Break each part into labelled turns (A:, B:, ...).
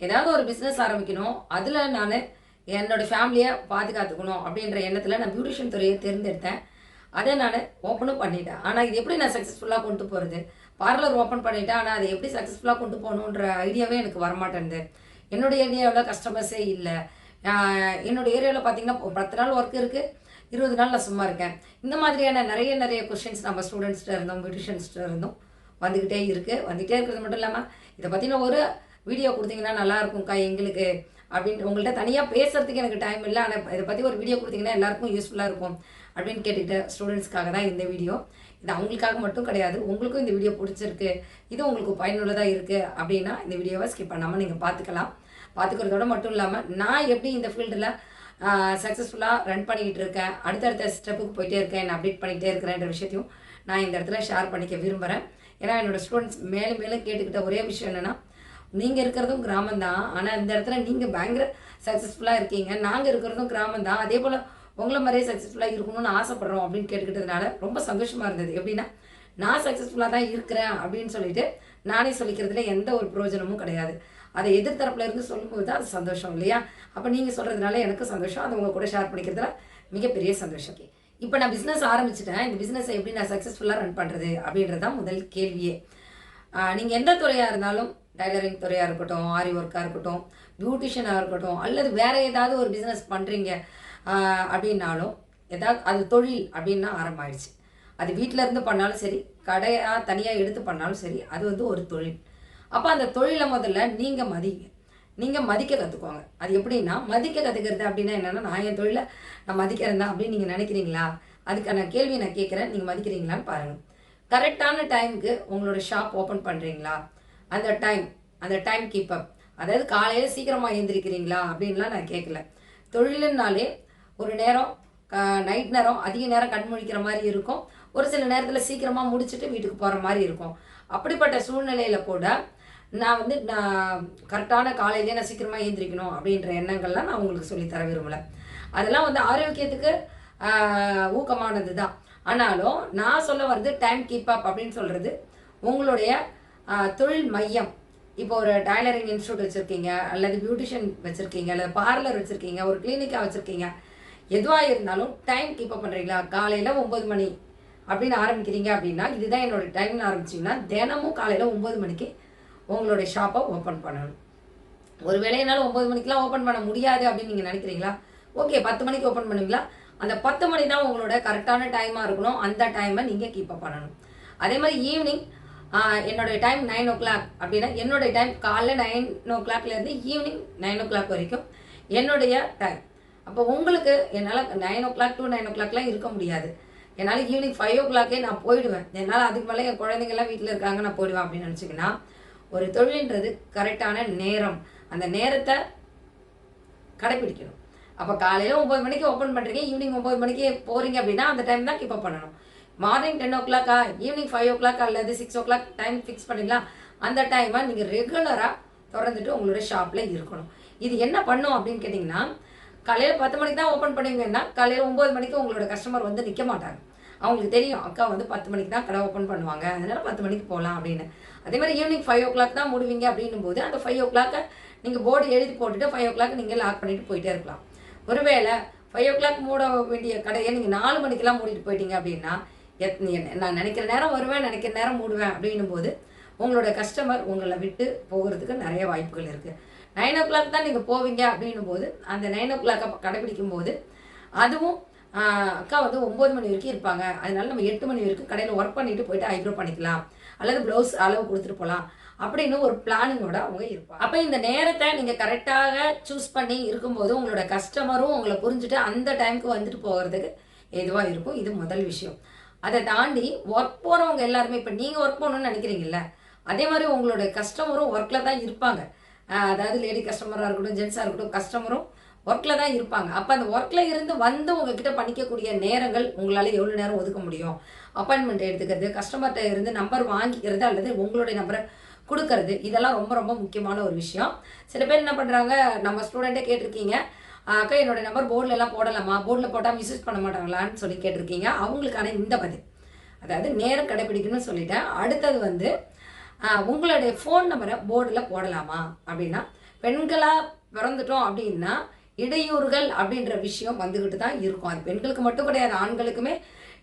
A: ஏதாவது ஒரு பிஸ்னஸ் ஆரம்பிக்கணும் அதில் நான் என்னோட ஃபேமிலியை பாதுகாத்துக்கணும் அப்படின்ற எண்ணத்தில் நான் பியூட்டிஷியன் துறையை தேர்ந்தெடுத்தேன். அதை நான் ஓப்பனும் பண்ணிட்டேன். ஆனால் இது எப்படி நான் சக்ஸஸ்ஃபுல்லாக கொண்டு போகிறது பார்லர் ஓப்பன் பண்ணிட்டேன். ஆனால் அதை எப்படி சக்ஸஸ்ஃபுல்லாக கொண்டு போகணுன்ற ஐடியாவே எனக்கு வரமாட்டேங்குது என்னுடைய ஏரியாவில் கஸ்டமர்ஸே இல்லை. ஆஹ் என்னோட ஏரியாவில் பார்த்தீங்கன்னா பத்து நாள் ஒர்க் இருக்குது இருபது நாள் நான் சும்மா இருக்கேன். இந்த மாதிரியான நிறைய நிறைய கொஷின்ஸ் நம்ம ஸ்டூடெண்ட்ஸ்கிட்ட இருந்தோம் பியூட்டிஷியன்ஸ்கிட்ட இருந்தோம் வந்துக்கிட்டே இருக்குது வந்துகிட்டே இருக்கிறது மட்டும் இல்லாமல் இதை பற்றின ஒரு வீடியோ கொடுத்தீங்கன்னா நல்லாயிருக்கும்க்கா எங்களுக்கு அப்படின்னு உங்கள்கிட்ட தனியாக பேசுகிறதுக்கு எனக்கு டைம் இல்லை. ஆனால் இதை பற்றி ஒரு வீடியோ கொடுத்தீங்கன்னா எல்லாருக்கும் யூஸ்ஃபுல்லாக இருக்கும் அப்படின்னு கேட்டுக்கிட்ட ஸ்டூடெண்ட்ஸ்க்காக தான் இந்த வீடியோ. இது அவங்களுக்காக மட்டும் கிடையாது. உங்களுக்கும் இந்த வீடியோ பிடிச்சிருக்கு. இது உங்களுக்கு பயனுள்ளதாக இருக்குது அப்படின்னா இந்த வீடியோவை ஸ்கிப் பண்ணாமல் நீங்கள் பார்த்துக்கலாம் பார்த்துக்கிறதோட மட்டும் இல்லாமல் நான் எப்படி இந்த ஃபீல்டில் சக்ஸஸ்ஃபுல்லாக ரன் பண்ணிக்கிட்டு இருக்கேன் அடுத்தடுத்த ஸ்டெப்புக்கு போயிட்டே இருக்கேன் என்ன அப்டேட் பண்ணிக்கிட்டே இருக்கிறேன்ற விஷயத்தையும் நான் இந்த இடத்துல ஷேர் பண்ணிக்க விரும்புகிறேன் ஏன்னா என்னோடய ஸ்டூடெண்ட்ஸ் மேலும் மேலும் கேட்டுக்கிட்ட ஒரே விஷயம் என்னென்னா நீங்கள் இருக்கிறதும் கிராமம் தான் ஆனால் இந்த இடத்துல நீங்கள் பயங்கர சக்ஸஸ்ஃபுல்லாக இருக்கீங்க. நாங்கள் இருக்கிறதும் கிராமம் தான் அதே போல் உங்களை மாதிரியே சக்ஸஸ்ஃபுல்லாக இருக்கணும்னு ஆசைப்பட்றோம் அப்படின்னு கேட்டுக்கிட்டதுனால ரொம்ப சந்தோஷமாக இருந்தது. எப்படின்னா நான் சக்ஸஸ்ஃபுல்லாக தான் இருக்கிறேன் அப்படின்னு சொல்லிட்டு நானே சொல்லிக்கிறதுல எந்த ஒரு பிரயோஜனமும் கிடையாது. அதை எதிர்த்தரப்புல இருந்து சொல்லும்போது தான் அது சந்தோஷம் இல்லையா? அப்போ நீங்கள் சொல்கிறதுனால எனக்கு சந்தோஷம். அதை உங்கள் கூட ஷேர் பண்ணிக்கிறதுல மிகப்பெரிய சந்தோஷம். இப்போ நான் பிஸ்னஸ் ஆரம்பிச்சிட்டேன். இந்த பிஸ்னஸை எப்படி நான் சக்ஸஸ்ஃபுல்லாக ரன் பண்ணுறது அப்படின்றது தான் முதல் கேள்வியே. நீங்கள் எந்த துறையாக இருந்தாலும் டைலரிங் துறையாக இருக்கட்டும் ஆரி ஒர்க்காக இருக்கட்டும் பியூட்டிஷியனாக இருக்கட்டும் அல்லது வேறு ஏதாவது ஒரு பிஸ்னஸ் பண்ணுறீங்க அப்படின்னாலும் ஏதாவது அது தொழில் அப்படின்னா ஆரம்பமாயிடுச்சு. அது வீட்டில் இருந்து பண்ணாலும் சரி கடையாக தனியாக எடுத்து பண்ணாலும் சரி அது வந்து ஒரு தொழில். அப்போ அந்த தொழிலை முதல்ல நீங்கள் மதிங்க. நீங்கள் மதிக்க கற்றுக்கோங்க அது எப்படின்னா மதிக்க கற்றுக்கிறது அப்படின்னா என்னென்னா நான் என் தொழிலை நான் மதிக்கிறேன் தான் அப்படின்னு நீங்கள் நினைக்கிறீங்களா? அதுக்கான கேள்வி நான் கேட்குறேன். நீங்கள் மதிக்கிறீங்களான்னு பாருங்கள் கரெக்டான டைமுக்கு உங்களோட ஷாப் ஓப்பன் பண்ணுறீங்களா அந்த டைம் அந்த டைம் கீப்பப் அதாவது காலையில் சீக்கிரமாக எழுந்திரிக்கிறீங்களா அப்படின்லாம் நான் கேட்கல தொழிலுன்னாலே ஒரு நேரம் நைட் நேரம் அதிக நேரம் கண் முழிக்கிற மாதிரி இருக்கும். ஒரு சில நேரத்தில் சீக்கிரமாக முடிச்சுட்டு வீட்டுக்கு போகிற மாதிரி இருக்கும். அப்படிப்பட்ட சூழ்நிலையில் கூட நான் வந்து நான் கரெக்டான காலையிலேயே நான் சீக்கிரமாக எழுந்திரிக்கணும் அப்படின்ற எண்ணங்கள்லாம் நான் உங்களுக்கு சொல்லித் தர விரும்பல. அதெல்லாம் வந்து ஆரோக்கியத்துக்கு ஊக்கமானது தான் ஆனாலும் நான் சொல்ல வர்றது டைம் கீப் அப் அப்படின்னு சொல்கிறது உங்களுடைய தொழில் மையம். இப்போ ஒரு டைலரிங் இன்ஸ்டியூட் வச்சுருக்கீங்க அல்லது பியூட்டிஷியன் வச்சுருக்கீங்க அல்லது பார்லர் வச்சுருக்கீங்க ஒரு கிளினிக்காக வச்சுருக்கீங்க. எதுவாக இருந்தாலும் டைம் கீப் அப் பண்ணுறீங்களா காலையில் ஒம்பது மணி அப்படின்னு ஆரம்பிக்கிறீங்க அப்படின்னா இதுதான் என்னோட டைம்னு ஆரம்பிச்சிங்கன்னா தினமும் காலையில் ஒம்பது மணிக்கு உங்களுடைய ஷாப்பை ஓப்பன் பண்ணணும். ஒரு வேலையினால ஒம்பது மணிக்கெலாம் ஓப்பன் பண்ண முடியாது அப்படின்னு நீங்கள் நினைக்கிறீங்களா? ஓகே பத்து மணிக்கு ஓப்பன் பண்ணுவீங்களா? அந்த பத்து மணி தான் உங்களோட கரெக்டான டைமாக இருக்கணும். அந்த டைமை நீங்கள் கீப்பப் பண்ணணும். அதே மாதிரி ஈவினிங் என்னுடைய டைம் நைன் ஓ கிளாக் அப்படின்னா என்னுடைய டைம் காலைல நைன் ஓ கிளாக்லேருந்து ஈவினிங் நைன் ஓ கிளாக் வரைக்கும் என்னுடைய டைம் அப்போ உங்களுக்கு என்னால் nine o'clock to nine ஓ கிளாக்லாம் இருக்க முடியாது. என்னால் ஈவினிங் ஃபைவ் ஓ கிளாக்கே நான் போயிடுவேன். என்னால் அதுக்கு மேலே என் குழந்தைங்கள்லாம் வீட்டில் இருக்காங்க நான் போயிடுவேன் அப்படின்னு நினச்சிங்கன்னா ஒரு தொழில்ன்றது கரெக்டான நேரம். அந்த நேரத்தை கடைப்பிடிக்கணும். அப்போ காலையில் ஒம்பது மணிக்கு ஓப்பன் பண்ணுறீங்க ஈவினிங் ஒம்பது மணிக்கு போகிறீங்க அப்படின்னா அந்த டைம் தான் கீப் பண்ணணும். மார்னிங் டென் ஓ கிளாக்கா ஈவினிங் ஃபைவ் ஓ கிளாக் அல்லது six o'clock time fix பண்ணிங்களா அந்த டைமை நீங்கள் ரெகுலராக திறந்துட்டு உங்களோட ஷாப்பில் இருக்கணும். இது என்ன பண்ணும் அப்படின்னு கேட்டிங்கன்னா காலையில் பத்து மணிக்கு தான் ஓப்பன் பண்ணுவீங்கன்னா காலையில் ஒம்பது மணிக்கு உங்களோட கஸ்டமர் வந்து நிற்க மாட்டாங்க. அவங்களுக்கு தெரியும் அக்கா வந்து பத்து மணிக்கு தான் கடை ஓப்பன் பண்ணுவாங்க அதனால பத்து மணிக்கு போகலாம் அப்படின்னு. அதே மாதிரி ஈவினிங் ஃபைவ் ஓ கிளாக் தான் முடிவீங்க அப்படின்னும் போது அந்த ஃபைவ் ஓ கிளாக்கை நீங்கள் போர்டு எழுதி போட்டுட்டு ஃபைவ் ஓ கிளாக் நீங்கள் லாக் பண்ணிட்டு போயிட்டே இருக்கலாம். ஒருவேளை ஃபைவ் ஓ கிளாக் மூட வேண்டிய கடையை நீங்கள் நாலு மணிக்கெல்லாம் மூடிட்டு போயிட்டீங்க அப்படின்னா எத் நான் நினைக்கிற நேரம் வருவேன் நினைக்கிற நேரம் மூடுவேன் அப்படின்னும் போது உங்களோட கஸ்டமர் உங்களை விட்டு போகிறதுக்கு நிறைய வாய்ப்புகள் இருக்குது நைன் ஓ கிளாக் தான் நீங்கள் போவீங்க அப்படின்னும் போது அந்த நைன் ஓ கிளாக்கை கடைபிடிக்கும் போது அதுவும் அக்கா வந்து ஒம்பது மணி வரைக்கும் இருப்பாங்க. அதனால நம்ம எட்டு மணி வரைக்கும் கடையில் ஒர்க் பண்ணிட்டு போயிட்டு ஐப்ரோ பண்ணிக்கலாம். அல்லது ப்ளவுஸ் அளவு கொடுத்துட்டு போகலாம் அப்படின்னு ஒரு பிளானிங்கோட அவங்க இருப்பாங்க. அப்போ இந்த நேரத்தை நீங்கள் கரெக்டாக சூஸ் பண்ணி இருக்கும்போது உங்களோட கஸ்டமரும் உங்களை புரிஞ்சுட்டு அந்த டைமுக்கு வந்துட்டு போகிறதுக்கு எதுவாக இருக்கும்? இது முதல் விஷயம். அதை தாண்டி ஒர்க் போகிறவங்க எல்லாருமே இப்போ நீங்கள் ஒர்க் போகணும்னு நினைக்கிறீங்கல்ல அதே மாதிரி உங்களுடைய கஸ்டமரும் ஒர்க்கில் தான் இருப்பாங்க. அதாவது லேடி கஸ்டமராக இருக்கட்டும் ஜென்ஸாக இருக்கட்டும் கஸ்டமரும் ஒர்க்கில் தான் இருப்பாங்க. அப்போ அந்த ஒர்க்கில் இருந்து வந்து உங்ககிட்ட பண்ணிக்கக்கூடிய நேரங்கள் உங்களால் எவ்வளோ நேரம் ஒதுக்க முடியும்? அப்பாயின்மெண்ட் எடுத்துக்கிறது கஸ்டமர்கிட்ட இருந்து நம்பர் வாங்கிக்கிறது அல்லது உங்களுடைய நம்பரை கொடுக்கறது இதெல்லாம் ரொம்ப ரொம்ப முக்கியமான ஒரு விஷயம். சில பேர் என்ன பண்ணுறாங்க நம்ம ஸ்டூடெண்ட்டே கேட்டிருக்கீங்க அக்கா என்னோட நம்பர் போர்டில் எல்லாம் போடலாமா? போர்டில் போட்டால் மிஸ்யூஸ் பண்ண மாட்டாங்களான்னு சொல்லி கேட்டிருக்கீங்க. அவங்களுக்கான இந்த பதில். அதாவது நேரம் கடைபிடிக்கணும்னு சொல்லிட்டேன். அடுத்தது வந்து உங்களுடைய ஃபோன் நம்பரை போர்டில் போடலாமா? அப்படின்னா பெண்களாக பிறந்துட்டோம் அப்படின்னா இடையூறுகள் அப்படின்ற விஷயம் வந்துக்கிட்டு தான் இருக்கும். அது பெண்களுக்கு மட்டும் கிடையாது ஆண்களுக்குமே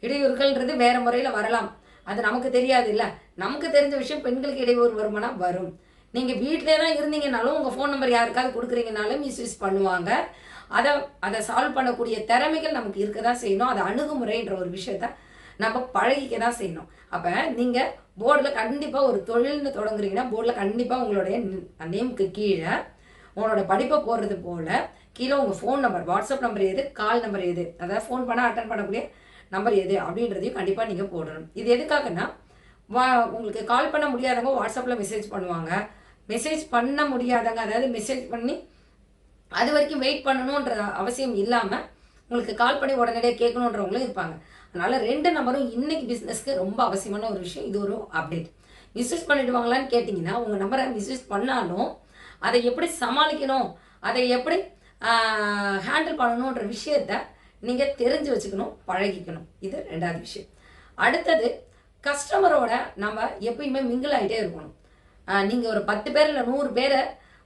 A: இடையூறுகள்ன்றது வேறு முறையில் வரலாம். அது நமக்கு தெரியாது இல்லை. நமக்கு தெரிஞ்ச விஷயம் பெண்களுக்கு இடையூறு வருமானா வரும். நீங்கள் வீட்டிலே தான் இருந்தீங்கனாலும் உங்கள் ஃபோன் நம்பர் யாருக்காவது கொடுக்குறீங்கனாலும் மிஸ்யூஸ் பண்ணுவாங்க. அதை அதை சால்வ் பண்ணக்கூடிய திறமைகள் நமக்கு இருக்க தான் செய்யணும். அது அணுகுமுறைன்ற ஒரு விஷயத்த நம்ம பழகிக்க தான் செய்யணும். அப்போ நீங்கள் போர்டில் கண்டிப்பாக ஒரு தொழில்னு தொடங்குறீங்கன்னா போர்டில் கண்டிப்பாக உங்களுடைய நேமுக்கு கீழே உங்களோட படிப்பை போடுறது போல் கீழே உங்கள் ஃபோன் நம்பர் வாட்ஸ்அப் நம்பர் எது கால் நம்பர் எது அதாவது ஃபோன் பண்ணால் அட்டன் பண்ணக்கூடிய நம்பர் எது அப்படின்றதையும் கண்டிப்பாக நீங்கள் போடணும். இது எதுக்காகன்னா வா உங்களுக்கு கால் பண்ண முடியாதவங்க வாட்ஸ்அப்பில் மெசேஜ் பண்ணுவாங்க. மெசேஜ் பண்ண முடியாதவங்க அதாவது மெசேஜ் பண்ணி அது வரைக்கும் வெயிட் பண்ணணுன்ற அவசியம் இல்லாமல் உங்களுக்கு கால் பண்ணி உடனடியாக கேட்கணுன்றவங்களும் இருப்பாங்க. அதனால ரெண்டு நம்பரும் இன்னைக்கு பிஸ்னஸ்க்கு ரொம்ப அவசியமான ஒரு விஷயம். இது ஒரு அப்டேட் மிஸ்யூஸ் பண்ணிடுவாங்களான்னு கேட்டிங்கன்னா உங்கள் நம்பரை மிஸ்யூஸ் பண்ணாலும் அதை எப்படி சமாளிக்கணும் அதை எப்படி ஹேண்டில் பண்ணணுன்ற விஷயத்த நீங்கள் தெரிஞ்சு வச்சுக்கணும் பழகிக்கணும். இது ரெண்டாவது விஷயம். அடுத்தது கஸ்டமரோட நம்ம எப்பயுமே மிங்கிள் ஆகிட்டே இருக்கணும். நீங்கள் ஒரு பத்து பேர் இல்லை நூறு பேரை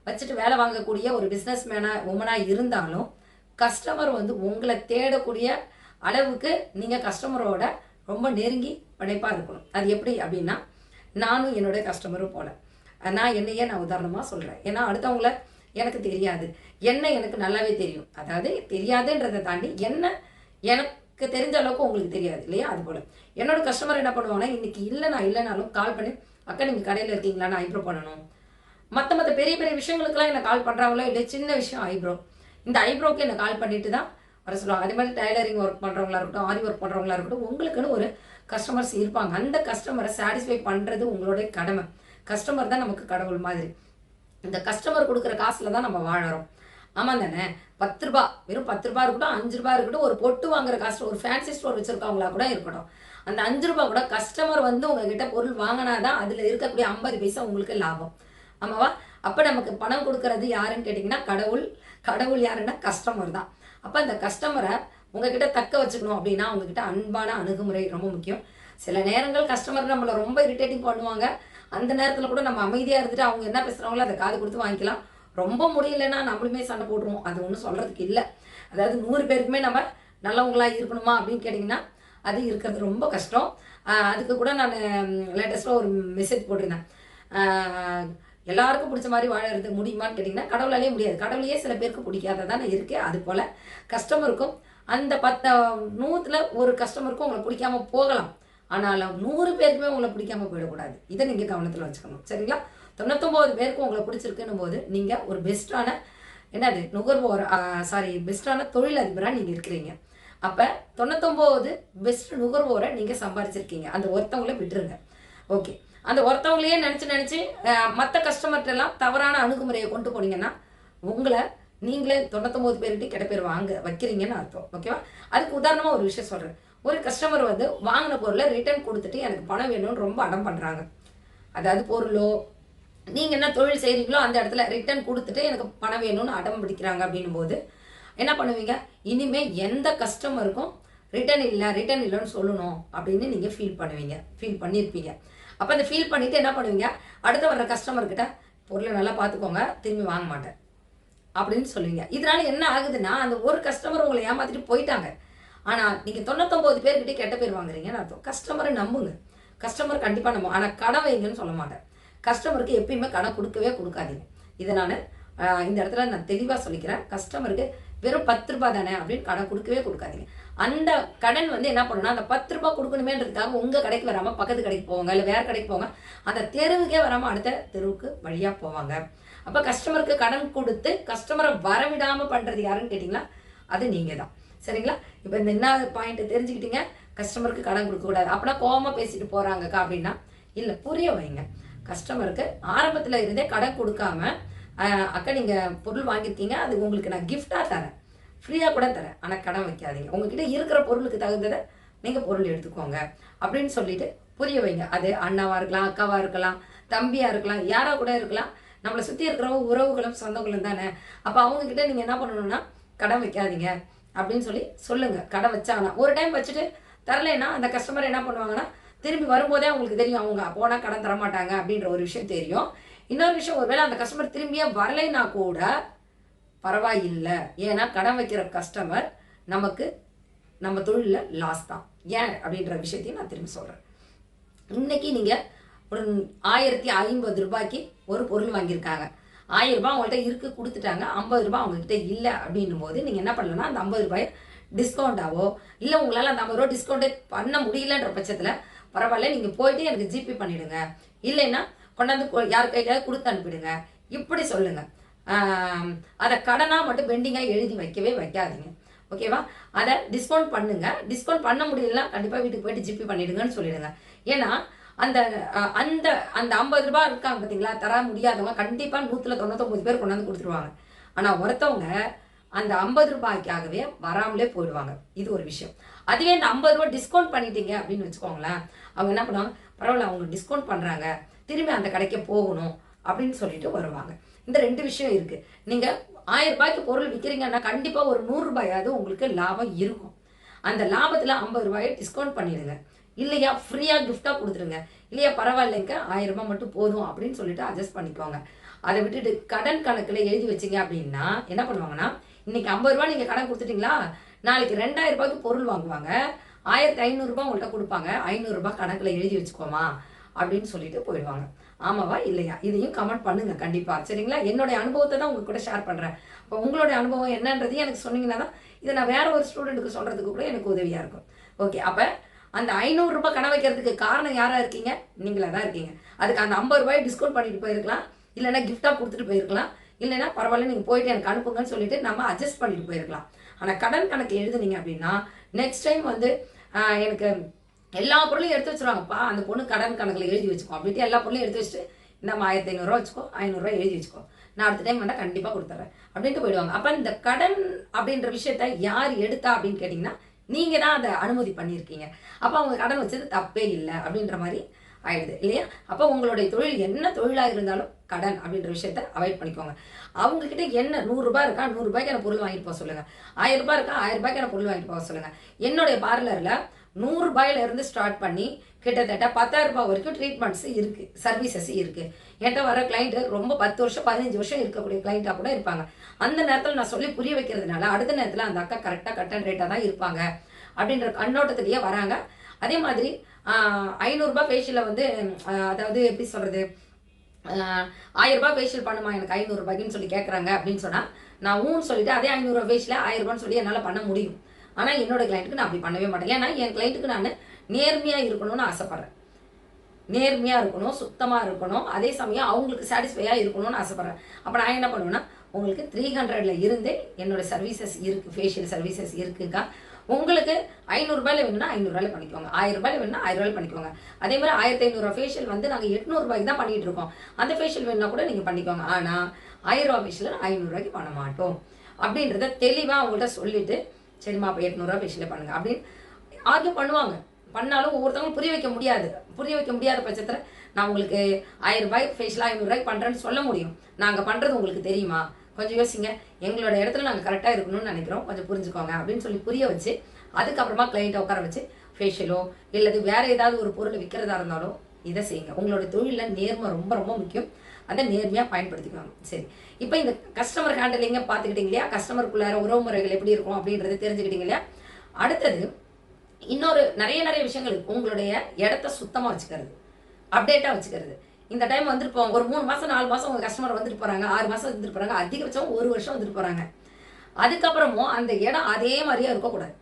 A: வச்சுட்டு வேலை வாங்கக்கூடிய ஒரு பிஸ்னஸ் மேனாக உமனாக இருந்தாலும் கஸ்டமர் வந்து உங்களை தேடக்கூடிய அளவுக்கு நீங்கள் கஸ்டமரோட ரொம்ப நெருங்கி பிணைப்பாக இருக்கணும். அது எப்படி அப்படின்னா நானும் என்னுடைய கஸ்டமரும் போல. நான் என்னையே நான் உதாரணமாக சொல்கிறேன் ஏன்னா அடுத்தவங்கள எனக்கு தெரியாது. என்ன எனக்கு நல்லாவே தெரியும். அதாவது தெரியாதுன்றதை தாண்டி என்ன எனக்கு தெரிஞ்ச அளவுக்கு உங்களுக்கு தெரியாது இல்லையா? அது போல். என்னோட கஸ்டமர் என்ன பண்ணுவாங்கன்னா இன்னைக்கு இல்லை நான் இல்லைனாலும் கால் பண்ணி அக்கா நீங்கள் கடையில் இருக்கீங்களா? நான் ஐப்ரோ பண்ணணும் மற்ற மற்ற பெரிய பெரிய விஷயங்களுக்கெல்லாம் என்ன கால் பண்ணுறாங்களோ இல்லை சின்ன விஷயம் ஐப்ரோ இந்த ஐப்ரோக்கு என்ன கால் பண்ணிட்டு தான் வர சொல்லுவாங்க. அதே மாதிரி டைலரிங் ஒர்க் பண்ணுறவங்களா இருக்கட்டும் ஆரி ஒர்க் பண்ணுறவங்களா இருக்கட்டும் உங்களுக்குன்னு ஒரு கஸ்டமர்ஸ் இருப்பாங்க. அந்த கஸ்டமரை சாட்டிஸ்ஃபை பண்ணுறது உங்களுடைய கடமை. கஸ்டமர் தான் நமக்கு கடவுள் மாதிரி. இந்த கஸ்டமர் கொடுக்குற காசில் தான் நம்ம வாழறோம். ஆமாம் தானே? பத்து ரூபா வெறும் பத்து ரூபா இருக்கட்டும் அஞ்சு ரூபா இருக்கட்டும் ஒரு பொட்டு வாங்குற காசு ஒரு ஃபேன்சி ஸ்டோர் வச்சுருக்கவங்களா கூட இருக்கட்டும். அந்த அஞ்சு ரூபாய் கூட கஸ்டமர் வந்து உங்ககிட்ட பொருள் வாங்கினாதான் அதில் இருக்கக்கூடிய ஐம்பது பைசா உங்களுக்கு லாபம். ஆமாவா? அப்போ நமக்கு பணம் கொடுக்கறது யாருன்னு கேட்டிங்கன்னா கடவுள். கடவுள் யாருன்னா கஸ்டமர் தான். அப்போ அந்த கஸ்டமரை உங்ககிட்ட தக்க வச்சுக்கணும் அப்படின்னா உங்ககிட்ட அன்பான அணுகுமுறை ரொம்ப முக்கியம். சில நேரங்கள் கஸ்டமர் நம்மளை ரொம்ப இரிட்டேட்டிங் பண்ணுவாங்க. அந்த நேரத்தில் கூட நம்ம அமைதியாக இருந்துட்டு அவங்க என்ன பேசுகிறாங்களோ அதை காது கொடுத்து வாங்கிக்கலாம். ரொம்ப முடியலன்னா நம்மளுமே சண்டை போட்டுருவோம். அது ஒன்றும் சொல்கிறதுக்கு இல்லை. அதாவது நூறு பேருக்குமே நம்ம நல்லவங்களாக இருக்கணுமா அப்படின்னு கேட்டிங்கன்னா அது இருக்கிறது ரொம்ப கஷ்டம். அதுக்கு கூட நான் லேட்டஸ்ட்டாக ஒரு மெசேஜ் போட்டிருந்தேன். எல்லாருக்கும் பிடிச்ச மாதிரி வாழறது முடியுமான்னு கேட்டிங்கன்னா கடவுளாலே முடியாது. கடவுளையே சில பேருக்கு பிடிக்காததானே இருக்குது அது போல் கஸ்டமருக்கும் அந்த பத்த நூற்றில் ஒரு கஸ்டமருக்கும் உங்களை பிடிக்காம போகலாம். ஆனாலும் நூறு பேருக்குமே உங்களை பிடிக்காம போயிடக்கூடாது. இதை நீங்கள் கவனத்தில் வச்சுக்கணும். சரிங்களா? தொண்ணூத்தொம்பது பேருக்கும் உங்களை பிடிச்சிருக்குன்னும் போது நீங்கள் ஒரு பெஸ்ட்டான என்னது நுகர்வோர் சாரி பெஸ்ட்டான தொழில் அதிபராக நீங்கள் இருக்கிறீங்க. அப்போ தொண்ணூத்தொம்போது பெஸ்ட் நுகர்வோரை நீங்கள் சம்பாரிச்சிருக்கீங்க. அந்த ஒருத்தவங்கள விட்டுருங்க. ஓகே அந்த ஒருத்தவங்களையே நினச்சி நினச்சி மற்ற கஸ்டமர்கிட்டலாம் தவறான அணுகுமுறையை கொண்டு போனீங்கன்னா உங்களை நீங்களே தொண்ணூத்தொம்பது பேர்கிட்ட கெட்ட பேர் வாங்க வைக்கிறீங்கன்னு அர்த்தம். ஓகேவா அதுக்கு உதாரணமாக ஒரு விஷயம் சொல்கிறேன் ஒரு கஸ்டமர் வந்து வாங்கின பொருளை ரிட்டர்ன் கொடுத்துட்டு எனக்கு பணம் வேணும்னு ரொம்ப அடம் பண்ணுறாங்க அதாவது பொருளோ நீங்கள் என்ன தொழில் செய்கிறீங்களோ அந்த இடத்துல ரிட்டர்ன் கொடுத்துட்டு எனக்கு பணம் வேணும்னு அடம் பிடிக்கிறாங்க அப்படின்னும் போது என்ன பண்ணுவீங்க? இனிமே எந்த கஸ்டமருக்கும் ரிட்டர்ன் இல்லை ரிட்டர்ன் இல்லைன்னு சொல்லணும் அப்படின்னு நீங்கள் ஃபீல் பண்ணுவீங்க. ஃபீல் பண்ணியிருப்பீங்க அப்போ அந்த ஃபீல் பண்ணிவிட்டு என்ன பண்ணுவீங்க? அடுத்த வர்ற கஸ்டமர்கிட்ட பொருளை நல்லா பார்த்துக்கோங்க திரும்பி வாங்க மாட்டேன் அப்படின்னு சொல்லுவீங்க. இதனால என்ன ஆகுதுன்னா அந்த ஒரு கஸ்டமர் உங்களை ஏமாற்றிட்டு போயிட்டாங்க. ஆனால் நீங்கள் தொண்ணூத்தொம்பது பேர்கிட்ட கெட்ட பேர் வாங்குறீங்கன்னு அர்த்தம். கஸ்டமரை நம்புங்க. கஸ்டமர் கண்டிப்பாக நம்பும். ஆனால் கடன் வைங்கன்னு சொல்ல மாட்டேன். கஸ்டமருக்கு எப்பயுமே கடன் கொடுக்கவே கொடுக்காதீங்க. இதை நான் இந்த இடத்துல நான் தெளிவாக சொல்லிக்கிறேன். கஸ்டமருக்கு வெறும் பத்து ரூபாய் தானே அப்படின்னு கடன் கொடுக்கவே கொடுக்காதீங்க. அந்த கடன் வந்து என்ன பண்ணணும்னா அந்த பத்து ரூபாய் கொடுக்கணுமேன்றதுக்காக உங்கள் கடைக்கு வராமல் பக்கத்து கடைக்கு போவாங்க இல்லை வேற கடைக்கு போவாங்க அந்த தெருவுக்கே வராமல் அடுத்த தெருவுக்கு வழியாக போவாங்க. அப்போ கஸ்டமருக்கு கடன் கொடுத்து கஸ்டமரை வரவிடாமல் பண்ணுறது யாருன்னு கேட்டிங்கன்னா அது நீங்கள் தான் சரிங்களா? இப்போ இந்த என்ன பாயிண்ட் தெரிஞ்சுக்கிட்டீங்க? கஸ்டமருக்கு கடன் கொடுக்கக்கூடாது அப்படின்னா கோபமாக பேசிட்டு போகிறாங்கக்கா அப்படின்னா இல்லை புரிய வைங்க. கஸ்டமருக்கு ஆரம்பத்தில் இருந்தே கடன் கொடுக்காம அக்கா நீங்கள் பொருள் வாங்கியிருக்கீங்க அது உங்களுக்கு நான் கிஃப்டாக தரேன். ஃப்ரீயாக கூட தரேன். ஆனால் கடன் வைக்காதீங்க. உங்ககிட்ட இருக்கிற பொருளுக்கு தகுந்ததை நீங்கள் பொருள் எடுத்துக்கோங்க. அப்படின்னு சொல்லிட்டு புரிய வைங்க. அது அண்ணாவாக இருக்கலாம் அக்காவாக இருக்கலாம் தம்பியாக இருக்கலாம் யாராக கூட இருக்கலாம். நம்மளை சுற்றி இருக்கிறவங்க உறவுகளும் சொந்தங்களும் தானே. அப்போ அவங்கக்கிட்ட நீங்கள் என்ன பண்ணணும்னா கடன் வைக்காதீங்க. அப்படின்னு சொல்லி சொல்லுங்கள் கடன் வச்சாங்கன்னா ஒரு டைம் வச்சுட்டு தரலைன்னா அந்த கஸ்டமர் என்ன பண்ணுவாங்கன்னா திரும்பி வரும்போதே அவங்களுக்கு தெரியும் அவங்க போனால் கடன் தரமாட்டாங்க அப்படின்ற ஒரு விஷயம் தெரியும். இன்னொரு விஷயம் ஒருவேளை அந்த கஸ்டமர் திரும்பியே வரலைன்னா கூட பரவாயில்லை. ஏன்னா கடன் வைக்கிற கஸ்டமர் நமக்கு நம்ம தொழிலில் லாஸ் தான். ஏன்? அப்படின்ற விஷயத்தையும் நான் திரும்பி சொல்கிறேன் இன்னைக்கு நீங்கள் ஒரு ஆயிரத்தி ஐம்பது ரூபாய்க்கு ஒரு பொருள் வாங்கியிருக்காங்க. ஆயிரம் ரூபாய் அவங்கள்ட்ட இருக்கு கொடுத்துட்டாங்க. ஐம்பது ரூபாய் அவங்ககிட்ட இல்லை அப்படின்னும் போது நீங்கள் என்ன பண்ணலன்னா அந்த ஐம்பது ரூபாய் டிஸ்கவுண்டாவோ இல்லை உங்களால் அந்த ஐம்பது ரூபா டிஸ்கவுண்டே பண்ண முடியலன்ற பட்சத்தில் பரவாயில்ல நீங்கள் போயிட்டு எனக்கு ஜிபே பண்ணிவிடுங்க இல்லைன்னா கொண்டாந்து கொ- யார் கையில கொடுத்து அனுப்பிடுங்க. இப்படி சொல்லுங்க. அதை கடனாக மட்டும் பெண்டிங்காக எழுதி வைக்கவே வைக்காதீங்க. ஓகேவா? அதை டிஸ்கவுண்ட் பண்ணுங்க. டிஸ்கவுண்ட் பண்ண முடியலன்னா கண்டிப்பாக வீட்டுக்கு போயிட்டு ஜிபி பண்ணிடுங்கன்னு சொல்லிடுங்க. ஏன்னா அந்த அந்த அந்த ஐம்பது ரூபாய் இருக்காங்க பார்த்தீங்களா தர முடியாதவங்க கண்டிப்பாக நூற்றில் தொண்ணூத்தொம்பது பேர் கொண்டாந்து கொடுத்துருவாங்க. ஆனால் ஒருத்தவங்க அந்த ஐம்பது ரூபாய்க்காகவே வராமலே போயிடுவாங்க. இது ஒரு விஷயம். அதுவே இந்த ஐம்பது ரூபாய் டிஸ்கவுண்ட் பண்ணிட்டீங்க அப்படின்னு வச்சுக்கோங்களேன். அவங்க என்ன பண்ணுவாங்க? பரவாயில்ல அவங்க டிஸ்கவுண்ட் பண்ணுறாங்க திரும்பி அந்த கடைக்கு போகணும் அப்படின்னு சொல்லிட்டு வருவாங்க. இந்த ரெண்டு விஷயம் இருக்கு. நீங்க ஆயிரம் ரூபாய்க்கு பொருள் விற்கிறீங்கன்னா கண்டிப்பா ஒரு நூறு ரூபாயாவது உங்களுக்கு லாபம் இருக்கும். அந்த லாபத்துல ஐம்பது ரூபாயை டிஸ்கவுண்ட் பண்ணிடுங்க. இல்லையா ஃப்ரீயா கிஃப்டா கொடுத்துருங்க இல்லையா பரவாயில்லைங்க ஆயிரம் ரூபாய் மட்டும் போதும் அப்படின்னு சொல்லிட்டு அட்ஜஸ்ட் பண்ணிக்கோங்க. அதை விட்டுட்டு கடன் கணக்குல எழுதி வச்சீங்க அப்படின்னா என்ன பண்ணுவாங்கன்னா இன்னைக்கு ஐம்பது ரூபாய் நீங்க கடன் கொடுத்துட்டீங்களா? நாளைக்கு ரெண்டாயிரம் ரூபாய்க்கு பொருள் வாங்குவாங்க. ஆயிரத்தி ஐநூறுரூபா உங்கள்கிட்ட கொடுப்பாங்க. ஐநூறுரூபா கணக்குல எழுதி வச்சுக்கோமா. அப்படின்னு சொல்லிட்டு போயிடுவாங்க. ஆமாவா? இல்லையா? இதையும் கமெண்ட் பண்ணுங்க கண்டிப்பா. சரிங்களா? என்னுடைய அனுபவத்தை தான் உங்க கூட ஷேர் பண்றேன். இப்போ உங்களுடைய அனுபவம் என்னன்றதையும் எனக்கு சொன்னீங்கன்னா தான் இதை நான் வேற ஒரு ஸ்டூடெண்ட்டுக்கு சொல்றதுக்கு கூட எனக்கு உதவியா இருக்கும். ஓகே அப்ப அந்த ஐநூறு ரூபாய் வைக்கிறதுக்கு காரணம் யாரா இருக்கீங்க? நீங்களா தான் இருக்கீங்க. அதுக்கு அந்த ஐம்பது ரூபாய் டிஸ்கவுண்ட் பண்ணிட்டு போயிருக்கலாம். இல்லைன்னா கிஃப்டா கொடுத்துட்டு போயிருக்கலாம். இல்லைன்னா பரவாயில்ல நீங்க போயிட்டு எனக்கு அனுப்புங்கன்னு சொல்லிட்டு நம்ம அட்ஜஸ்ட் பண்ணிட்டு போயிருக்கலாம். ஆனா கடன் கணக்கு எழுதுனீங்க அப்படின்னா நெக்ஸ்ட் டைம் வந்து எனக்கு எல்லா பொருளையும் எடுத்து வச்சிருவாங்கப்பா. அந்த பொண்ணு கடன் கணக்கில் எழுதி வச்சுக்கோ. அப்படின்ட்டு எல்லா பொருளையும் எடுத்து வச்சுட்டு நம்ம ஆயிரத்தி ஐநூறுரூவா வச்சுக்கோ. ஐநூறுரூவா எழுதி வச்சுக்கோ. நான் அடுத்த டைம் வந்தால் கண்டிப்பாக கொடுத்துட்றேன் அப்படின்ட்டு போயிடுவாங்க. அப்போ இந்த கடன் அப்படின்ற விஷயத்த யார் எடுத்தா அப்படின்னு கேட்டிங்கன்னா நீங்கள் தான் அதை அனுமதி பண்ணியிருக்கீங்க. அப்போ அவங்க கடன் வச்சது தப்பே இல்லை அப்படின்ற மாதிரி ஆயிடுது இல்லையா? அப்போ உங்களுடைய தொழில் என்ன தொழிலாக இருந்தாலும் கடன் அப்படின்ற விஷயத்த அவாய்ட் பண்ணிக்கோங்க. அவங்கக்கிட்ட என்ன நூறுரூபா இருக்கா? நூறுரூபாய்க்கான பொருள் வாங்கிட்டு போக சொல்லுங்க. ஆயிரம் ரூபாய் இருக்கா? ஆயிரம் ரூபாய்க்கான பொருள் வாங்கிட்டு போக சொல்லுங்கள் என்னுடைய பார்லரில் நூறுரூபாயிலேருந்து இருந்து ஸ்டார்ட் பண்ணி கிட்டத்தட்ட பத்தாயிரம் ரூபாய் வரைக்கும் ட்ரீட்மெண்ட்ஸ் இருக்கு சர்வீசஸ் இருக்கு. என்கிட்ட வர கிளைண்ட்டு ரொம்ப பத்து வருஷம் பதினஞ்சு வருஷம் இருக்கக்கூடிய கிளைண்ட்டாக கூட இருப்பாங்க. அந்த நேரத்தில் நான் சொல்லி புரிய வைக்கிறதுனால அடுத்த நேரத்தில் அந்த அக்கா கரெக்டாக கட்டன் ரேட்டாக தான் இருப்பாங்க அப்படின்ற கண்ணோட்டத்திலேயே வராங்க. அதே மாதிரி ஐநூறுரூபா ஃபேஷியலில் வந்து அதாவது எப்படி சொல்கிறது ஆயிரரூபா ஃபேஷியல் பண்ணுமா எனக்கு ஐநூறுரூபாய்க்குன்னு சொல்லி கேட்குறாங்க அப்படின்னு சொன்னால் நான் ஊன்னு சொல்லிட்டு அதே ஐநூறுரூவா ஃபேஷியல் ஆயிரரூபான்னு சொல்லி என்னால் பண்ண முடியும். ஆனால் என்னோட கிளைண்ட்டுக்கு நான் அப்படி பண்ணவே மாட்டேன். ஏன்னா என் கிளைண்ட்டுக்கு நான் நேர்மையாக இருக்கணும்னு ஆசைப்பட்றேன். நேர்மையாக இருக்கணும் சுத்தமாக இருக்கணும். அதே சமயம் அவங்களுக்கு சாட்டிஸ்ஃபையாக இருக்கணும்னு ஆசைப்பட்றேன். அப்போ நான் என்ன பண்ணுவேன்னா உங்களுக்கு த்ரீ ஹண்ட்ரடில் இருந்தே என்னோட சர்வீசஸ் இருக்குது ஃபேஷியல் சர்வீசஸ் இருக்குக்கா. உங்களுக்கு ஐநூறுரூபாயில் வேணும்னா ஐநூறுரூவாயில பண்ணிக்கோங்க. ஆயிரம் ரூபாயில வேணும்னா ஆயிரம் பண்ணிக்கோங்க. அதே மாதிரி ஆயிரத்தி ஐநூறுரூவா ஃபேஷியல் வந்து நாங்கள் எட்நூறுபாய்க்கு தான் பண்ணிகிட்டு இருக்கோம். அந்த ஃபேஷியல் வேணும்னா கூட நீங்கள் பண்ணிக்கோங்க. ஆனால் ஆயிரம் ரூபா ஃபேஷியல் ஐநூறுரூவாய்க்கு பண்ண மாட்டோம். அப்படின்றத தெளிவாக அவங்கள்ட்ட சொல்லிவிட்டு சரிம்மா அப்போ எட்நூறுரூவா ஃபேஷியல் பண்ணுங்க அப்படின்னு ஆர்கியூ பண்ணுவாங்க. பண்ணாலும் ஒவ்வொருத்தவங்களும் புரிய வைக்க முடியாது. புரிய வைக்க முடியாத பட்சத்தில் நான் உங்களுக்கு ஆயிரம் ரூபாய் ஃபேஷியல் ஐநூறுரூவாய்க்கு பண்ணுறேன்னு சொல்ல முடியும். நாங்கள் பண்ணுறது உங்களுக்கு தெரியுமா? கொஞ்சம் யோசிங்க. எங்களோட இடத்துல நாங்கள் கரெக்டாக இருக்கணும்னு நினைக்கிறோம். கொஞ்சம் புரிஞ்சுக்கோங்க அப்படின்னு சொல்லி புரிய வச்சு அதுக்கப்புறமா கிளைண்ட்டை உட்கார வச்சு ஃபேஷியலோ இல்லது வேறு ஏதாவது ஒரு பொருள் விற்கிறதா இருந்தாலும் இதை செய்யுங்க. உங்களோட தொழிலில் நேர்மை ரொம்ப ரொம்ப முக்கியம். அதை நேர்மையாக பயன்படுத்திக்குவாங்க சரி. இப்போ இந்த கஸ்டமர் ஹேண்டலிங்கை பார்த்துக்கிட்டீங்க இல்லையா? கஸ்டமருக்குள்ளார உறவு முறைகள் எப்படி இருக்கும் அப்படின்றத தெரிஞ்சுக்கிட்டீங்க இல்லையா? அடுத்தது இன்னொரு நிறைய நிறைய விஷயங்கள் உங்களுடைய இடத்த சுத்தமாக வச்சுக்கிறது. அப்டேட்டாக வச்சுக்கிறது. இந்த டைம் வந்துட்டு போவாங்க ஒரு மூணு மாதம் நாலு மாதம் உங்கள் கஸ்டமர் வந்துட்டு போகிறாங்க ஆறு மாதம் வந்துட்டு போகிறாங்க அதிகபட்சம் ஒரு வருஷம் வந்துட்டு போகிறாங்க அதுக்கப்புறமும் அந்த இடம் அதே மாதிரியே இருக்கக்கூடாது.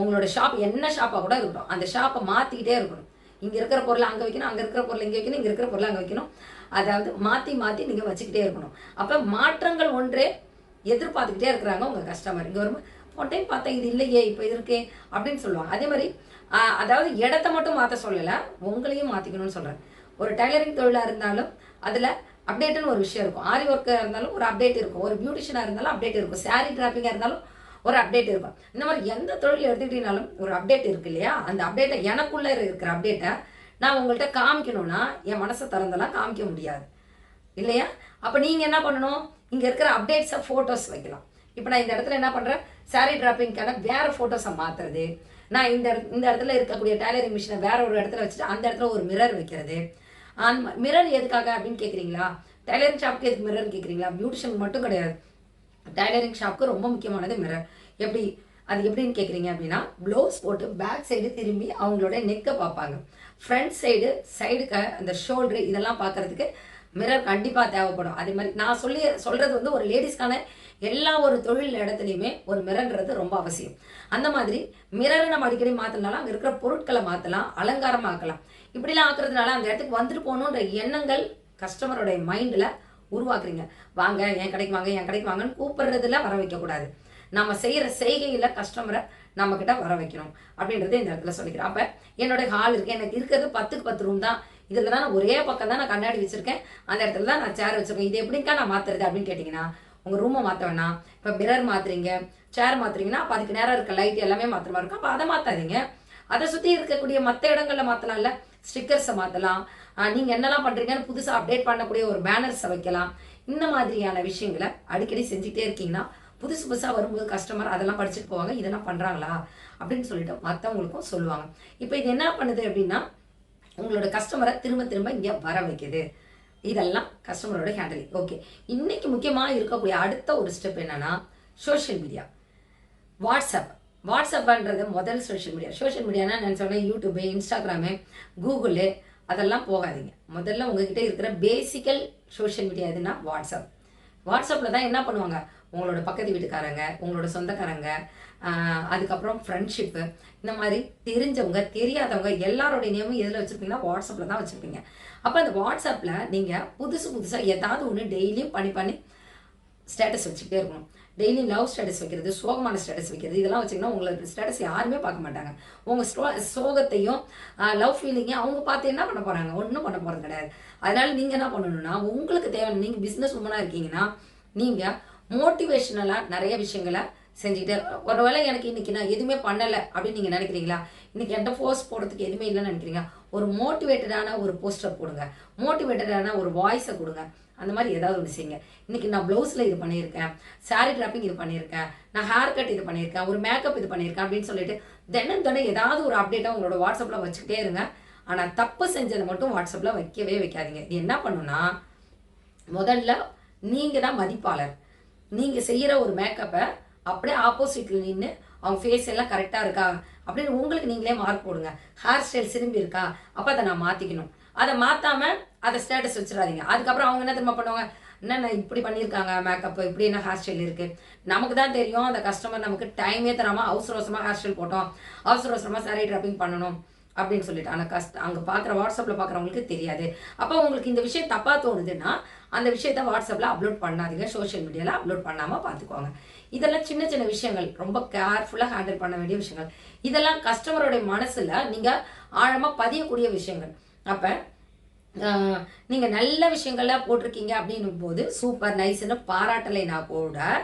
A: உங்களோட ஷாப் என்ன ஷாப்பாக கூட இருக்கட்டும். அந்த ஷாப்பை மாற்றிக்கிட்டே இருக்கணும். இங்கே இருக்கிற பொருளை அங்கே வைக்கணும் அங்கே இருக்கிற பொருளை இங்கே வைக்கணும் இங்கே இருக்கிற பொருளை அங்கே வைக்கணும். அதாவது மாற்றி மாற்றி நீங்கள் வச்சுக்கிட்டே இருக்கணும். அப்போ மாற்றங்கள் ஒன்றே எதிர்பார்த்துக்கிட்டே இருக்கிறாங்க உங்கள் கஸ்டமர் இங்கே வரும்போது போன டைம் பார்த்தா இது இல்லையே இப்போ இது இருக்கே அப்படின்னு சொல்லுவாங்க. அதே மாதிரி அதாவது இடத்த மட்டும் மாற்ற சொல்லலை உங்களையும் மாற்றிக்கணும்னு சொல்கிறேன் ஒரு டைலரிங் தொழிலாக இருந்தாலும் அதில் அப்டேட்டுன்னு ஒரு விஷயம் இருக்கும். ஆரி ஒர்க்காக இருந்தாலும் ஒரு அப்டேட் இருக்கும். ஒரு பியூட்டிஷியனாக இருந்தாலும் அப்டேட் இருக்கும். சாரி டிராப்பிங்காக இருந்தாலும் ஒரு அப்டேட் இருக்கும். இந்த மாதிரி எந்த தொழில் எடுத்துக்கிட்டீங்கனாலும் ஒரு அப்டேட் இருக்கு இல்லையா? அந்த அப்டேட்டை எனக்குள்ளே இருக்கிற அப்டேட்டை நான் உங்கள்கிட்ட காமிக்கணும்னா என் மனசை திறந்தெல்லாம் காமிக்க முடியாது. இல்லையா? அப்போ நீங்கள் என்ன பண்ணணும்? இங்கே இருக்கிற அப்டேட்ஸை ஃபோட்டோஸ் வைக்கலாம். இப்போ நான் இந்த இடத்துல என்ன பண்ணுறேன் சாரீ டிராப்பிங்க்கான வேறு ஃபோட்டோஸை மாற்றுறது நான் இந்த இந்த இடத்துல இருக்கக்கூடிய டைலரிங் மிஷினை வேற ஒரு இடத்துல வச்சுட்டு அந்த இடத்துல ஒரு மிரர் வைக்கிறது. அந்த மிரர் எதுக்காக அப்படின்னு கேட்குறீங்களா டைலரிங் ஷாப்க்கு எதுக்கு மிரர் கேட்குறீங்களா பியூட்டிஷியன் மட்டும் கிடையாது. டைலரிங் ஷாப்க்கு ரொம்ப முக்கியமானது மிரர் எப்படி அது எப்படின்னு கேட்குறீங்க அப்படின்னா ப்ளவுஸ் போட்டு பேக் சைடு திரும்பி அவங்களோட நெக்கை பார்ப்பாங்க. ஃப்ரண்ட் சைடு சைடுக்கு அந்த ஷோல்டரு இதெல்லாம் பார்க்கறதுக்கு மிரர் கண்டிப்பாக தேவைப்படும். அதே மாதிரி நான் சொல்லி சொல்கிறது வந்து ஒரு லேடிஸ்க்கான எல்லா ஒரு தொழில் இடத்துலையுமே ஒரு மிரர்ன்றது ரொம்ப அவசியம். அந்த மாதிரி மிரரை நம்ம அடிக்கடி மாற்றினாலும் அங்கே இருக்கிற பொருட்களை மாற்றலாம் அலங்காரமாக்கலாம். இப்படிலாம் ஆக்குறதுனால அந்த இடத்துக்கு வந்துட்டு போகணுன்ற எண்ணங்கள் கஸ்டமருடைய மைண்டில் உருவாக்குறீங்க. வாங்க என் கடைக்கு வாங்க என் கடைக்கு வாங்கன்னு கூப்பிடுறதுல வர வைக்கக்கூடாது. நம்ம செய்கிற செய்கையில் கஸ்டமரை நம்ம கிட்ட வர வைக்கணும் அப்படின்றத இந்த இடத்துல சொல்லிக்கிறேன். அப்போ என்னோட ஹால் இருக்கு. எனக்கு இருக்கிறது பத்துக்கு பத்து ரூம் தான். இதில் தான் நான் ஒரே பக்கம் தான் நான் கண்ணாடி வச்சிருக்கேன். அந்த இடத்துல தான் நான் சேர் வச்சிருக்கேன். இது எப்படிக்கா நான் மாத்துறது அப்படின்னு கேட்டிங்கன்னா உங்கள் ரூமை மாற்ற வேணாம் இப்போ மிரர் மாத்துறீங்க. சேர் மாத்துறீங்கன்னா அப்போ அதுக்கு நேரம் இருக்க லைட் எல்லாமே மாற்றுற மாதிரி இருக்கும். அப்போ அதை மாற்றாதீங்க அதை சுற்றி இருக்கக்கூடிய மற்ற இடங்கள்ல மாற்றலாம்ல ஸ்டிக்கர்ஸை மாற்றலாம் நீங்கள் என்னெல்லாம் பண்ணுறீங்கன்னு புதுசாக அப்டேட் பண்ணக்கூடிய ஒரு பேனர்ஸை வைக்கலாம். இந்த மாதிரியான விஷயங்களை அடிக்கடி செஞ்சுக்கிட்டே இருக்கீங்கன்னா புதுசு புதுசாக வரும்போது கஸ்டமர் அதெல்லாம் படிச்சுட்டு போவாங்க இதெல்லாம் பண்ணுறாங்களா அப்படின்னு சொல்லிட்டு மற்றவங்களுக்கும் சொல்லுவாங்க. இப்போ இது என்ன பண்ணுது அப்படின்னா உங்களோட கஸ்டமரை திரும்ப திரும்ப இங்கே வர வைக்குது. இதெல்லாம் கஸ்டமரோட ஹேண்டலிங் ஓகே இன்னைக்கு முக்கியமாக இருக்கக்கூடிய அடுத்த ஒரு ஸ்டெப் என்னன்னா சோஷியல் மீடியா வாட்ஸ்அப் வாட்ஸ்அப்ன்றது முதல் சோஷியல் மீடியா சோஷியல் மீடியானா நான் சொன்னேன் யூடியூபு இன்ஸ்டாகிராமு கூகுளு அதெல்லாம் போகாதீங்க. முதல்ல உங்ககிட்ட இருக்கிற பேசிக்கல் சோஷியல் மீடியா எதுனா வாட்ஸ்அப் வாட்ஸ்அப்பில் தான் என்ன பண்ணுவாங்க? உங்களோட பக்கத்து வீட்டுக்காரங்க உங்களோட சொந்தக்காரங்க அதுக்கப்புறம் ஃப்ரெண்ட்ஷிப்பு இந்த மாதிரி தெரிஞ்சவங்க தெரியாதவங்க எல்லாரோடைய நேமும் எதில் வச்சுருப்பீங்கன்னா வாட்ஸ்அப்பில் தான் வச்சுருப்பீங்க. அப்போ அந்த வாட்ஸ்அப்பில் நீங்கள் புதுசு புதுசாக ஏதாவது ஒன்று டெய்லியும் பண்ணி பண்ணி ஸ்டேட்டஸ் வச்சுக்கிட்டே இருக்கணும். டெய்லி லவ் ஸ்டேட்டஸ் வைக்கிறது சோகமான ஸ்டேட்டஸ் வைக்கிறது இதெல்லாம் வச்சிங்கன்னா உங்களோட ஸ்டேட்டஸ் யாருமே பார்க்க மாட்டாங்க. உங்கள் ஸ்டோ சோகத்தையும் லவ் ஃபீலிங்கையும் அவங்க பார்த்து என்ன பண்ண போகிறாங்க ஒன்றும் பண்ண போகிறது கிடையாது. அதனால் நீங்கள் என்ன பண்ணணும்னா உங்களுக்கு தேவையான நீங்கள் பிஸ்னஸ் உமனாக இருக்கீங்கன்னா நீங்கள் மோட்டிவேஷனலாக நிறைய விஷயங்களை செஞ்சுக்கிட்டே ஒருவேளை எனக்கு இன்னைக்கு நான் எதுவுமே பண்ணலை அப்படின்னு நீங்கள் நினைக்கிறீங்களா? இன்னைக்கு என்கிட்ட போஸ்ட் போடுறதுக்கு எதுவுமே இல்லைன்னு நினைக்கிறீங்க? ஒரு மோட்டிவேட்டடான ஒரு போஸ்டர் போடுங்க. மோட்டிவேட்டடான ஒரு வாய்ஸை கொடுங்க. அந்த மாதிரி ஏதாவது ஒன்று செய்யுங்க. இன்னைக்கு நான் ப்ளவுஸில் இது பண்ணியிருக்கேன். சாரி டிராப்பிங் இது பண்ணியிருக்கேன். நான் ஹேர் கட் இது பண்ணியிருக்கேன். ஒரு மேக்கப் இது பண்ணியிருக்கேன் அப்படின்னு சொல்லிட்டு தினம் தினம் ஏதாவது ஒரு அப்டேட்டாக உங்களோட வாட்ஸ்அப்பில் வச்சுக்கிட்டே இருங்க. ஆனால் தப்பு செஞ்சதை மட்டும் வாட்ஸ்அப்பில் வைக்கவே வைக்காதீங்க. இது என்ன பண்ணுன்னா முதல்ல நீங்கள் தான் மதிப்பாளர். நீங்கள் செய்கிற ஒரு மேக்கப்பை அப்படியே ஆப்போசிட்டில் நின்று அவங்க ஃபேஸ் எல்லாம் கரெக்டாக இருக்கா? அப்படின்னு உங்களுக்கு நீங்களே மார்க் போடுங்க. ஹேர் ஸ்டைல் திரும்பி இருக்கா? அப்போ அதை நான் மாற்றிக்கணும் அதை மாற்றாம அதை ஸ்டேட்டஸ் வச்சிடாதீங்க. அதுக்கப்புறம் அவங்க என்ன திரும்ப பண்ணுவாங்க? என்னென்ன இப்படி பண்ணியிருக்காங்க மேக்கப் இப்படி என்ன ஹேர் ஸ்டைல் இருக்குது நமக்கு தான் தெரியும். அந்த கஸ்டமர் நமக்கு டைமே தராமல் அவசர அவசரமாக ஹேர் ஸ்டைல் போட்டோம். அவசர அவசரமாக சாரி ட்ராப்பிங் பண்ணணும். அப்படின்னு சொல்லிட்டு ஆனால் கஷ்ட அங்கே பார்க்குற வாட்ஸ்அப்பில் பார்க்குறவங்களுக்கு தெரியாது. அப்போ உங்களுக்கு இந்த விஷயம் தப்பாக தோணுதுன்னா அந்த விஷயத்த வாட்ஸ்அப்பில் அப்லோட் பண்ணாதீங்க. சோஷியல் மீடியாவில் அப்லோட் பண்ணாமல் பார்த்துக்கோங்க இதெல்லாம் சின்ன சின்ன விஷயங்கள். ரொம்ப கேர்ஃபுல்லாக ஹேண்டில் பண்ண வேண்டிய விஷயங்கள். இதெல்லாம் கஸ்டமருடைய மனசில் நீங்கள் ஆழமாக பதியக்கூடிய விஷயங்கள். அப்போ நீங்கள் நல்ல விஷயங்கள்லாம் போட்டிருக்கீங்க அப்படின்னும் போது சூப்பர் நைஸ்னு பாராட்டலைனா கூட